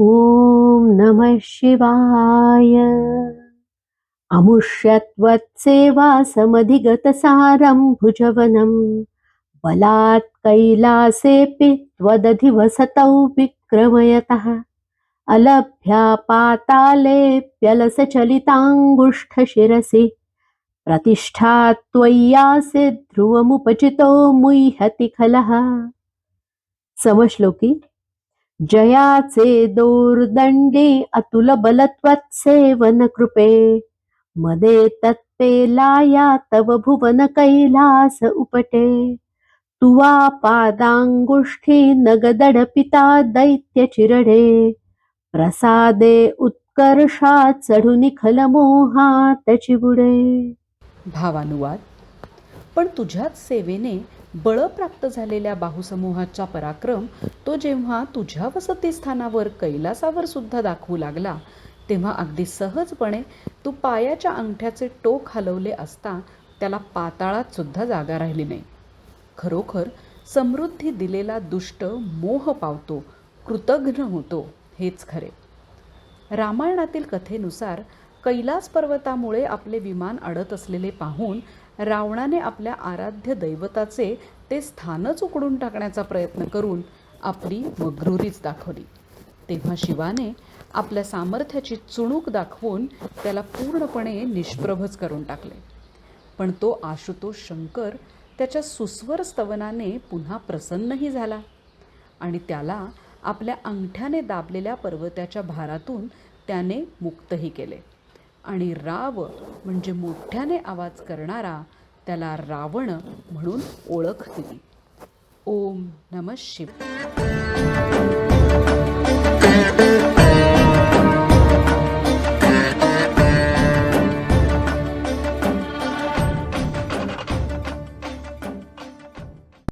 ॐ नमः शिवाय। अमुष्यत्वत्सेवासमधिगतसारं भुजवनं बलात् कैलासेऽपि त्वदधिवसतौ विक्रमयतः। अलभ्या पातालेऽप्यलसचलिताङ्गुष्ठशिरसि प्रतिष्ठा त्वय्यासे ध्रुवमुपचितो मुह्यति खलः। समश्लोकी। जयाचे दोर्दंडे अतुल बलत्वत्सेवन कृपे मदे तत्पेलाया तव भुवन कैलास उपटे। तुवा पादाङ्गुष्ठी नगदडपिता दैत्य चिरडे प्रसादे उत्कर्षा चढुनी त्याची बुडे भावानुवाद. पण तुझ्याच सेवेने बळ प्राप्त झालेल्या बाहुसमूहाचा पराक्रम तो जेव्हा तुझ्या वसतिस्थानावर कैलासावर सुद्धा दाखवू लागला तेव्हा अगदी सहजपणे तू पायाच्या अंगठ्याचे टोक हलवले असता त्याला पाताळात सुद्धा जागा राहिली नाही. खरोखर समृद्धी दिलेला दुष्ट मोह पावतो कृतघ्न होतो. हेच खरे. रामायणातील कथेनुसार कैलास पर्वतामुळे आपले विमान अडत असलेले पाहून रावणाने आपल्या आराध्य दैवताचे ते स्थानच उकडून टाकण्याचा प्रयत्न करून आपली मग्रुरीच दाखवली. तेव्हा शिवाने आपल्या सामर्थ्याची चुणूक दाखवून त्याला पूर्णपणे निष्प्रभच करून टाकले. पण तो आशुतोष शंकर त्याच्या सुस्वर स्तवनाने पुन्हा प्रसन्नही झाला आणि त्याला आपल्या अंगठ्याने दाबलेल्या पर्वताच्या भारातून त्याने मुक्तही केले. आणि राव म्हणजे मोठ्याने आवाज करणारा त्याला रावण म्हणून ओळख दिली. ओम नम शिव